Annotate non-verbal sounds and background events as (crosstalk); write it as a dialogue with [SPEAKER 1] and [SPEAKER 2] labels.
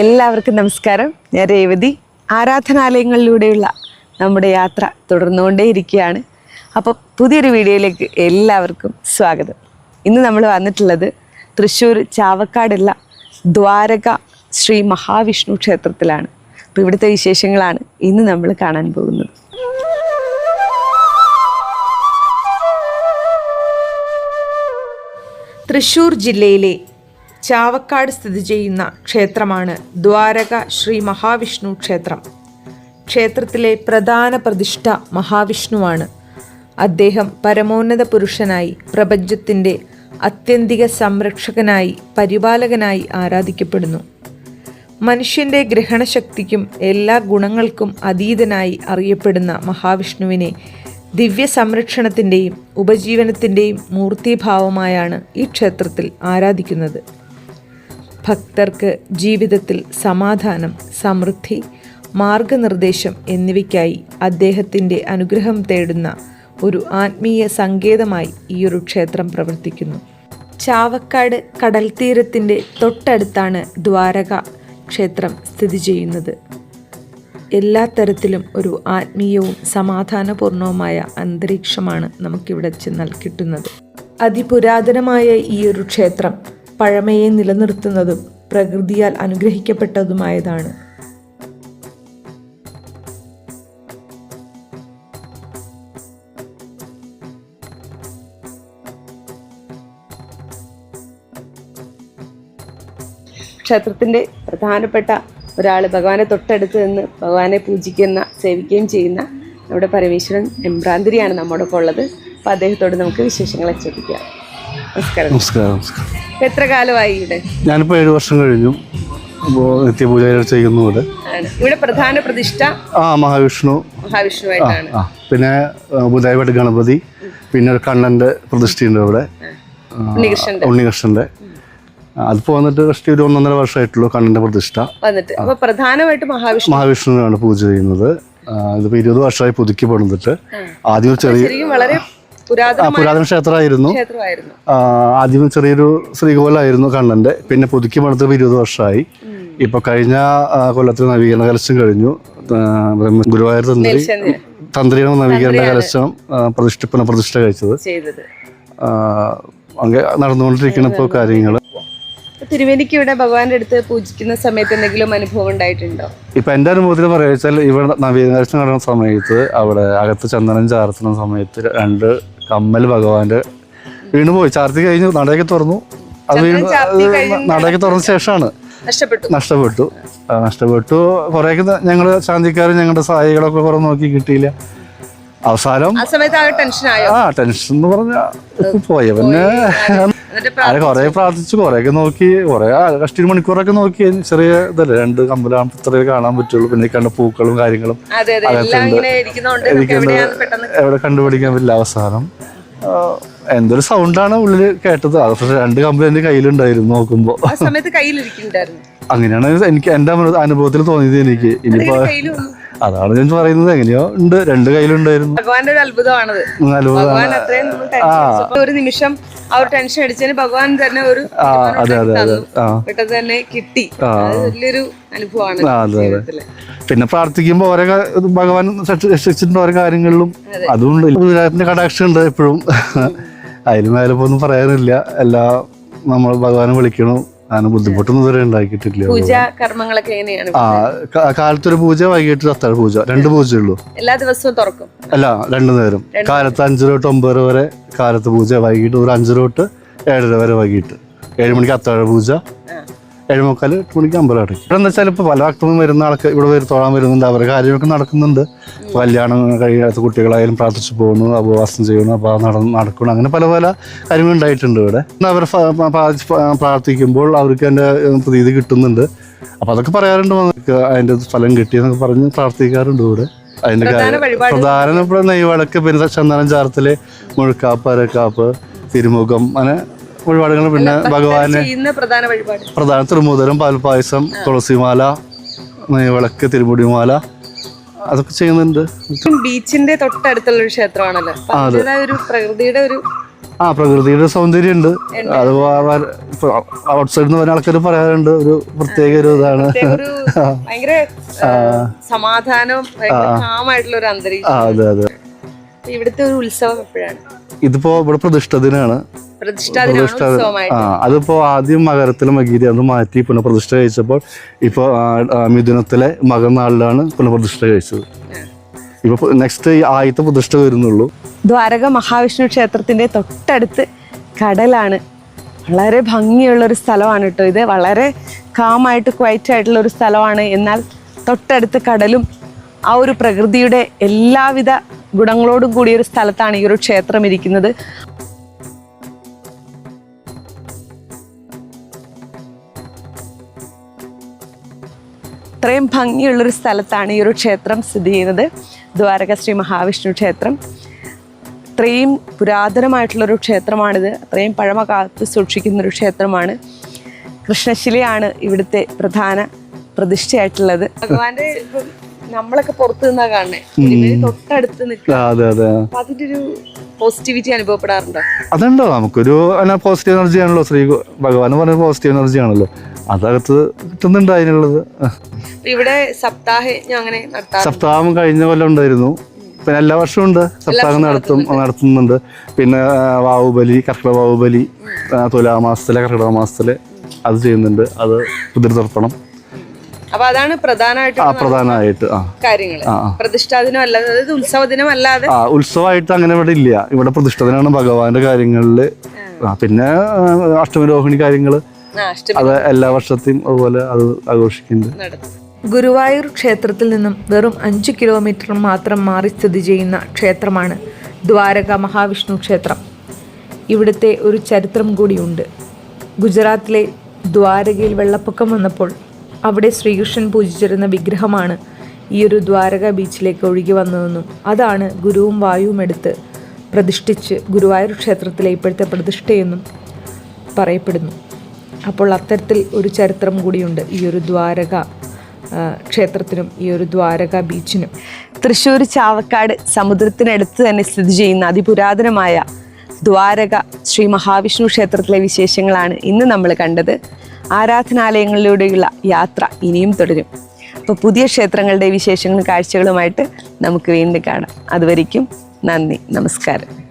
[SPEAKER 1] എല്ലാവർക്കും നമസ്കാരം ഞാൻ രേവതി ആരാധനാലയങ്ങളിലൂടെയുള്ള നമ്മുടെ യാത്ര തുടർന്നുകൊണ്ടേയിരിക്കുകയാണ് അപ്പോൾ പുതിയൊരു വീഡിയോയിലേക്ക് എല്ലാവർക്കും സ്വാഗതം ഇന്ന് നമ്മൾ വന്നിട്ടുള്ളത് തൃശ്ശൂർ ചാവക്കാടുള്ള ദ്വാരക ശ്രീ മഹാവിഷ്ണു ക്ഷേത്രത്തിലാണ് അപ്പോൾ ഇവിടുത്തെ വിശേഷങ്ങളാണ് ഇന്ന് നമ്മൾ കാണാൻ പോകുന്നത് തൃശ്ശൂർ ജില്ലയിലെ ചാവക്കാട് സ്ഥിതി ചെയ്യുന്ന ക്ഷേത്രമാണ് ദ്വാരക ശ്രീ മഹാവിഷ്ണു ക്ഷേത്രം ക്ഷേത്രത്തിലെ പ്രധാന പ്രതിഷ്ഠ മഹാവിഷ്ണുവാണ് അദ്ദേഹം പരമോന്നത പുരുഷനായി പ്രപഞ്ചത്തിൻ്റെ അത്യന്തിക സംരക്ഷകനായി പരിപാലകനായി ആരാധിക്കപ്പെടുന്നു മനുഷ്യൻ്റെ ഗ്രഹണശക്തിക്കും എല്ലാ ഗുണങ്ങൾക്കും അതീതനായി അറിയപ്പെടുന്ന മഹാവിഷ്ണുവിനെ ദിവ്യ സംരക്ഷണത്തിൻ്റെയും ഉപജീവനത്തിൻ്റെയും മൂർത്തിഭാവമായാണ് ഈ ക്ഷേത്രത്തിൽ ആരാധിക്കുന്നത് ഭക്തർക്ക് ജീവിതത്തിൽ സമാധാനം സമൃദ്ധി മാർഗനിർദ്ദേശം എന്നിവയ്ക്കായി അദ്ദേഹത്തിൻ്റെ അനുഗ്രഹം തേടുന്ന ഒരു ആത്മീയ സങ്കേതമായി ഈയൊരു ക്ഷേത്രം പ്രവർത്തിക്കുന്നു ചാവക്കാട് കടൽ തീരത്തിൻ്റെ തൊട്ടടുത്താണ് ദ്വാരക ക്ഷേത്രം സ്ഥിതി ചെയ്യുന്നത് എല്ലാ തരത്തിലും ഒരു ആത്മീയവും സമാധാനപൂർണവുമായ അന്തരീക്ഷമാണ് നമുക്കിവിടെ ചെന്നാൽ കിട്ടുന്നത് അതിപുരാതനമായ ഈ ഒരു ക്ഷേത്രം പഴമയെ നിലനിർത്തുന്നതും പ്രകൃതിയാൽ അനുഗ്രഹിക്കപ്പെട്ടതുമായതാണ് ക്ഷേത്രത്തിൻ്റെ പ്രധാനപ്പെട്ട ഒരാൾ ഭഗവാനെ തൊട്ടടുത്ത് നിന്ന് ഭഗവാനെ പൂജിക്കുന്ന സേവിക്കുകയും ചെയ്യുന്ന നമ്മുടെ പരമേശ്വരൻ എംബ്രാന്തിരിയാണ് നമ്മോടൊപ്പം ഉള്ളത് അപ്പോൾ അദ്ദേഹത്തോട് നമുക്ക് വിശേഷങ്ങളെ ചോദിക്കാം
[SPEAKER 2] നമസ്കാരം നമസ്കാരം നമസ്കാരം
[SPEAKER 1] എത്ര കാലമായി ഇവിടെ
[SPEAKER 2] ഞാനിപ്പോൾ ഏഴ് വർഷം കഴിഞ്ഞു നിത്യപൂജ ചെയ്യുന്നു ഇവിടെ
[SPEAKER 1] ഇവിടെ പ്രധാന പ്രതിഷ്ഠ
[SPEAKER 2] ആ മഹാവിഷ്ണു
[SPEAKER 1] മഹാവിഷ്ണുവായിട്ടാണ്
[SPEAKER 2] പിന്നെ ബുധായവായിട്ട് ഗണപതി പിന്നെ ഒരു കണ്ണൻ്റെ പ്രതിഷ്ഠയുണ്ട് ഇവിടെ ഉണ്ണികൃഷ്ണൻ്റെ അതിപ്പോ വന്നിട്ട് കഷ്ടി ഒരു ഒന്നൊന്നര വർഷമായിട്ടുള്ളൂ കണ്ണന്റെ പ്രതിഷ്ഠ
[SPEAKER 1] വന്നിട്ട് അപ്പോൾ പ്രധാനമായിട്ട് മഹാവിഷ്ണു
[SPEAKER 2] മഹാവിഷ്ണുവിനാണ് പൂജ ചെയ്യുന്നത് ഇതിപ്പോൾ ഇരുപത് വർഷമായി പുതുക്കി പണിതിട്ട്
[SPEAKER 1] ആദ്യം ചെറിയ വളരെ പുരാതന ക്ഷേത്രമായിരുന്നു
[SPEAKER 2] ആദ്യം ചെറിയൊരു ശ്രീകോലായിരുന്നു കണ്ണന്റെ പിന്നെ പുതുക്കി പണിത്തത് ഇരുപത് വർഷമായി ഇപ്പൊ കഴിഞ്ഞ കൊല്ലത്തിൽ നവീകരണ കലശം കഴിഞ്ഞു ഗുരുവായൂർ തന്ത്രി തന്ത്രിയാണ് നവീകരണ കലശം പ്രതിഷ്ഠ പുനഃപ്രതിഷ്ഠ കഴിച്ചത് നടന്നുകൊണ്ടിരിക്കുന്ന ഇപ്പോൾ കാര്യങ്ങൾ
[SPEAKER 1] തിരുവേദിക്ക് ഇവിടെ ഭഗവാന്റെ അടുത്ത് പൂജിക്കുന്ന സമയത്ത് എന്തെങ്കിലും അനുഭവം ഉണ്ടായിട്ടുണ്ടോ
[SPEAKER 2] ഇപ്പൊ എന്റെ അനുഭവത്തിൽ പറയുക വെച്ചാൽ ഇവിടെ നവീനദർശനം നടന്ന സമയത്ത് അവിടെ അകത്ത് ചന്ദനം ചാർത്തുന്ന സമയത്ത് രണ്ട് കമ്മൽ ഭഗവാന്റെ വീണ് പോയി ചാർത്തി കഴിഞ്ഞു നടയൊക്കെ തുറന്നു അത് വീണ് നടയൊക്കെ തുറന്ന ശേഷമാണ്
[SPEAKER 1] നഷ്ടപ്പെട്ടു നഷ്ടപ്പെട്ടു
[SPEAKER 2] നഷ്ടപ്പെട്ടു കുറേയൊക്കെ ഞങ്ങൾ ശാന്തിക്കാരും ഞങ്ങളുടെ സഹായികളൊക്കെ കുറെ നോക്കി കിട്ടിയില്ല അവസാനം ആ ടെൻഷൻ എന്ന് പറഞ്ഞ പോയ പിന്നെ അത് കുറെ പ്രാർത്ഥിച്ചു കുറെയൊക്കെ നോക്കി കുറെ കഷ്ടി മണിക്കൂറൊക്കെ നോക്കി ചെറിയ ഇതല്ലേ രണ്ട് കമ്പലാകുമ്പോൾ ഇത്രയേ കാണാൻ പറ്റുള്ളൂ പിന്നെ കണ്ട പൂക്കളും കാര്യങ്ങളും ഇരിക്കുന്നുണ്ട് എവിടെ കണ്ടുപിടിക്കാൻ പറ്റില്ല അവസാനം എന്തൊരു സൗണ്ടാണ് ഉള്ളിൽ കേട്ടത് അത് പക്ഷെ രണ്ട് കമ്പനി എന്റെ കയ്യിലുണ്ടായിരുന്നു നോക്കുമ്പോ അങ്ങനെയാണ് എനിക്ക് എന്റെ അനുഭവത്തിൽ തോന്നിയത് എനിക്ക് ഇനിയിപ്പോ അതാണ് ഞാൻ പറയുന്നത് എങ്ങനെയോ ഉണ്ട് രണ്ട് കയ്യിലുണ്ടായിരുന്നു
[SPEAKER 1] ഭഗവാന്റെ ഒരു അത്ഭുതമാണത് ഭഗവാൻ അത്രയും നമ്മൾ ടെൻഷൻ ഒരു നിമിഷം ആ ഒരു ടെൻഷൻ അടിച്ചതിന് ഭഗവാൻ തന്നെ ഒരു അതെ അതെ അതെ തന്നെ കിട്ടി അത് വലിയൊരു അനുഭവമാണ്
[SPEAKER 2] പിന്നെ പ്രാർത്ഥിക്കുമ്പോൾ ഓരോ ഭഗവാൻ സക്ഷി- രക്ഷിച്ചിട്ടുണ്ട് ഓരോ കാര്യങ്ങളിലും അതുകൊണ്ട് ഗുരുരാജന്റെ കടാക്ഷം ഉണ്ട് എപ്പോഴും (laughs) അതിന് മേലെ ഒന്നും പറയാനില്ല എല്ലാ നമ്മൾ ഭഗവാനെ വിളിക്കണം അങ്ങനെ ബുദ്ധിമുട്ടൊന്നും ഇതുവരെ ഉണ്ടാക്കിയിട്ടില്ല
[SPEAKER 1] പൂജ കർമ്മങ്ങളൊക്കെ എങ്ങനെയാണ്
[SPEAKER 2] ആ കാലത്തൊരു പൂജ വൈകിട്ട് അത്താഴ പൂജ രണ്ട് പൂജയുള്ളൂ
[SPEAKER 1] എല്ലാ ദിവസവും തുറക്കും
[SPEAKER 2] അല്ല രണ്ടു നേരം കാലത്ത് അഞ്ചര തൊട്ട് ഒമ്പതര വരെ കാലത്ത് പൂജ വൈകിട്ട് ഒരു അഞ്ചര തൊട്ട് ഏഴര വരെ വൈകിട്ട് ഏഴ് മണിക്ക് അത്താഴ പൂജ ഏഴുമുക്കാൽ എട്ട് മണിക്ക് അമ്പലം അടയ്ക്കും ഇവിടെ വെച്ചാൽ ഇപ്പോൾ പല ഭക്തനും വരുന്ന ആൾക്ക് ഇവിടെ വരും തോളാൻ വരുന്നുണ്ട് അവരുടെ കാര്യമൊക്കെ നടക്കുന്നുണ്ട് കല്യാണം കഴിയാത്ത കുട്ടികളായാലും പ്രാർത്ഥിച്ചു പോകുന്നു അപവാസം ചെയ്യുന്നു അപ്പോൾ നട നടക്കുന്നു അങ്ങനെ പല പല കാര്യങ്ങളും ഉണ്ടായിട്ടുണ്ട് ഇവിടെ അവർ പ്രാർത്ഥിക്കുമ്പോൾ അവർക്ക് എൻ്റെ പ്രതീതി കിട്ടുന്നുണ്ട് അപ്പോൾ അതൊക്കെ പറയാറുണ്ട് അതിൻ്റെ ഫലം കിട്ടിയെന്നൊക്കെ പറഞ്ഞ് പ്രാർത്ഥിക്കാറുണ്ട് ഇവിടെ അതിൻ്റെ പ്രധാന നെയ്വടക്ക് പിന്നെ ചന്ദനം ചാർത്തിൽ മുഴുക്കാപ്പ് അരക്കാപ്പ് തിരുമുഖം അങ്ങനെ വഴിപാടുകൾ പിന്നെ ഭഗവാന് പ്രധാന വഴിപാട് പ്രധാന പാൽപ്പായസം തുളസിമാല വിളക്ക് തിരുമുടിമാല അതൊക്കെ ചെയ്യുന്നുണ്ട്
[SPEAKER 1] ബീച്ചിന്റെ തൊട്ടടുത്തുള്ള ഒരു ക്ഷേത്രമാണല്ലോ
[SPEAKER 2] ആ പ്രകൃതിയുടെ സൗന്ദര്യം ഉണ്ട് അത് ഔട്ട് സൈഡിൽ നിന്ന് ആൾക്കാർ പറയാറുണ്ട് ഒരു പ്രത്യേക ഒരു ഇതാണ്
[SPEAKER 1] സമാധാനം അതെ ഇവിടുത്തെ ഒരു ഉത്സവം എപ്പോഴാണ്
[SPEAKER 2] ഇതിപ്പോ ഇവിടെ പ്രതിഷ്ഠദിനാണ്
[SPEAKER 1] പ്രതിഷ്ഠ
[SPEAKER 2] ആ അതിപ്പോ ആദ്യം മകരത്തിലെ മകീരി അന്ന് മാറ്റി പുനഃപ്രതിഷ്ഠ കഴിച്ചപ്പോൾ ഇപ്പൊ മിഥുനത്തിലെ മകനാളിലാണ് പുനഃപ്രതിഷ്ഠ കഴിച്ചത് ഇപ്പൊ നെക്സ്റ്റ് ആദ്യത്തെ പ്രതിഷ്ഠ വരുന്നുള്ളൂ
[SPEAKER 1] ദ്വാരക മഹാവിഷ്ണു ക്ഷേത്രത്തിന്റെ തൊട്ടടുത്ത് കടലാണ് വളരെ ഭംഗിയുള്ള ഒരു സ്ഥലമാണ് കേട്ടോ ഇത് വളരെ കാമായിട്ട് ക്വൈറ്റ് ആയിട്ടുള്ള ഒരു സ്ഥലമാണ് എന്നാൽ തൊട്ടടുത്ത് കടലും ആ ഒരു പ്രകൃതിയുടെ എല്ലാവിധ ഗുണങ്ങളോടും കൂടിയ ഒരു സ്ഥലത്താണ് ഈ ഒരു ക്ഷേത്രം ഇരിക്കുന്നത് ഇത്രയും ഭംഗിയുള്ളൊരു സ്ഥലത്താണ് ഈ ഒരു ക്ഷേത്രം സ്ഥിതി ചെയ്യുന്നത് ദ്വാരക ശ്രീ മഹാവിഷ്ണു ക്ഷേത്രം ഇത്രയും പുരാതനമായിട്ടുള്ളൊരു ക്ഷേത്രമാണിത് അത്രയും പഴമ സൂക്ഷിക്കുന്ന സൂക്ഷിക്കുന്നൊരു ക്ഷേത്രമാണ് കൃഷ്ണശിലയാണ് ഇവിടുത്തെ പ്രധാന പ്രതിഷ്ഠയായിട്ടുള്ളത് ഭഗവാന്റെ നമ്മളൊക്കെ പുറത്തു നിന്നാ കാണേ തൊട്ടടുത്ത് അതിന്റെ ഒരു പോസിറ്റിവിറ്റി അനുഭവപ്പെടാറുണ്ടോ
[SPEAKER 2] അതുണ്ടോ നമുക്കൊരു പോസിറ്റീവ് എനർജി ആണല്ലോ ശ്രീ ഭഗവാൻ പറഞ്ഞ പോസിറ്റീവ് എനർജി ആണല്ലോ അതകത്ത് കിട്ടുന്നുണ്ട് അതിനുള്ളത്
[SPEAKER 1] ഇവിടെ സപ്താഹം അങ്ങനെ
[SPEAKER 2] സപ്താഹം കഴിഞ്ഞ കൊല്ലം ഉണ്ടായിരുന്നു പിന്നെ എല്ലാ വർഷവും ഉണ്ട് സപ്താഹം നടത്തും നടത്തുന്നുണ്ട് പിന്നെ വാവുബലി കർക്കിടക വാവുബലി തുലാമാസത്തിലെ കർക്കിടക മാസത്തിലെ അത് ചെയ്യുന്നുണ്ട് അത് പിതൃതർപ്പണം
[SPEAKER 1] അപ്പൊ അതാണ് പ്രധാനമായിട്ട്
[SPEAKER 2] ആ പ്രധാനമായിട്ട്
[SPEAKER 1] ആ പ്രതിഷ്ഠാ ഉത്സവ
[SPEAKER 2] ഉത്സവമായിട്ട് അങ്ങനെ ഇവിടെ ഇല്ല ഇവിടെ പ്രതിഷ്ഠ ദിനമാണ് ഭഗവാന്റെ കാര്യങ്ങളിൽ പിന്നെ അഷ്ടമി രോഹിണി കാര്യങ്ങള് അത് എല്ലാ വർഷത്തെയും അതുപോലെ അത് ആഘോഷിക്കുന്നുണ്ട്
[SPEAKER 1] ഗുരുവായൂർ ക്ഷേത്രത്തിൽ നിന്നും വെറും അഞ്ച് കിലോമീറ്റർ മാത്രം മാറി സ്ഥിതി ചെയ്യുന്ന ക്ഷേത്രമാണ് ദ്വാരക മഹാവിഷ്ണു ക്ഷേത്രം ഇവിടുത്തെ ഒരു ചരിത്രം കൂടിയുണ്ട് ഗുജറാത്തിലെ ദ്വാരകയിൽ വെള്ളപ്പൊക്കം വന്നപ്പോൾ അവിടെ ശ്രീകൃഷ്ണൻ പൂജിച്ചിരുന്ന വിഗ്രഹമാണ് ഈ ഒരു ദ്വാരക ബീച്ചിലേക്ക് ഒഴുകി വന്നതെന്നും അതാണ് ഗുരുവും വായുവും എടുത്ത് പ്രതിഷ്ഠിച്ച് ഗുരുവായൂർ ക്ഷേത്രത്തിലെ ഇപ്പോഴത്തെ പ്രതിഷ്ഠയെന്നും പറയപ്പെടുന്നു അപ്പോൾ അത്തരത്തിൽ ഒരു ചരിത്രം കൂടിയുണ്ട് ഈ ഒരു ദ്വാരക ക്ഷേത്രത്തിനും ഈ ഒരു ദ്വാരക ബീച്ചിനും തൃശ്ശൂർ ചാവക്കാട് സമുദ്രത്തിനടുത്ത് തന്നെ സ്ഥിതി ചെയ്യുന്ന അതിപുരാതനമായ ദ്വാരക ശ്രീ മഹാവിഷ്ണു ക്ഷേത്രത്തിലെ വിശേഷങ്ങളാണ് ഇന്ന് നമ്മൾ കണ്ടത് ആരാധനാലയങ്ങളിലൂടെയുള്ള യാത്ര ഇനിയും തുടരും അപ്പോൾ പുതിയ ക്ഷേത്രങ്ങളുടെ വിശേഷങ്ങളും കാഴ്ചകളുമായിട്ട് നമുക്ക് വീണ്ടും കാണാം അതുവരിക്കും നന്ദി നമസ്കാരം